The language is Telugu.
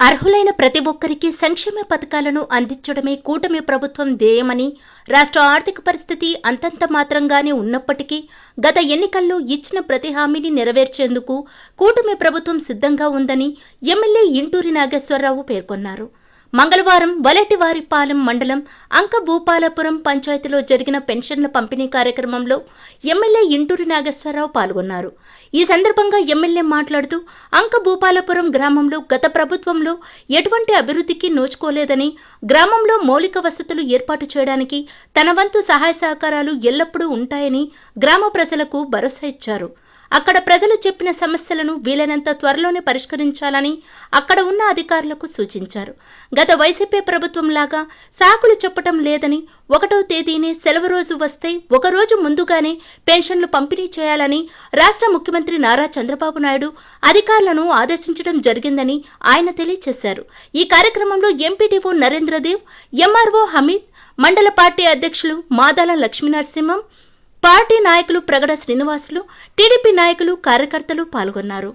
అర్హులైన ప్రతి ఒక్కరికి సంక్షేమ పథకాలను అందించడమే కూటమి ప్రభుత్వం ధ్యేయమని రాష్ట్ర ఆర్థిక పరిస్థితి అంతంత మాత్రంగానే ఉన్నప్పటికీ గత ఎన్నికల్లో ఇచ్చిన ప్రతి హామీని నెరవేర్చేందుకు కూటమి ప్రభుత్వం సిద్ధంగా ఉందని ఎమ్మెల్యే ఇంటూరి నాగేశ్వరరావు పేర్కొన్నారు. మంగళవారం వలటివారిపాలెం మండలం అంక భూపాలపురం పంచాయతీలో జరిగిన పెన్షన్ల పంపిణీ కార్యక్రమంలో ఎమ్మెల్యే ఇంటూరి నాగేశ్వరరావు పాల్గొన్నారు. ఈ సందర్భంగా ఎమ్మెల్యే మాట్లాడుతూ అంక భూపాలపురం గ్రామంలో గత ప్రభుత్వంలో ఎటువంటి అభివృద్ధికి నోచుకోలేదని గ్రామంలో మౌలిక వసతులు ఏర్పాటు చేయడానికి తన వంతు సహాయ సహకారాలు ఎల్లప్పుడూ ఉంటాయని గ్రామ ప్రజలకు భరోసా ఇచ్చారు. అక్కడ ప్రజలు చెప్పిన సమస్యలను వీలైనంత త్వరలోనే పరిష్కరించాలని అక్కడ ఉన్న అధికారులకు సూచించారు. గత వైసీపీ ప్రభుత్వం లాగా సాకులు చెప్పటం లేదని ఒకటో తేదీనే సెలవు రోజు వస్తే ఒకరోజు ముందుగానే పెన్షన్లు పంపిణీ చేయాలని రాష్ట్ర ముఖ్యమంత్రి నారా చంద్రబాబు నాయుడు అధికారులను ఆదేశించడం జరిగిందని ఆయన తెలియజేశారు ఈ కార్యక్రమంలో ఎంపీడీఓ నరేంద్రదేవ్ ఎంఆర్ఓ హమీద్ మండల పార్టీ అధ్యక్షులు మాదాల లక్ష్మీనరసింహం పార్టీ నాయకులు ప్రగడ శ్రీనివాసులు టీడీపీ నాయకులు కార్యకర్తలు పాల్గొన్నారు.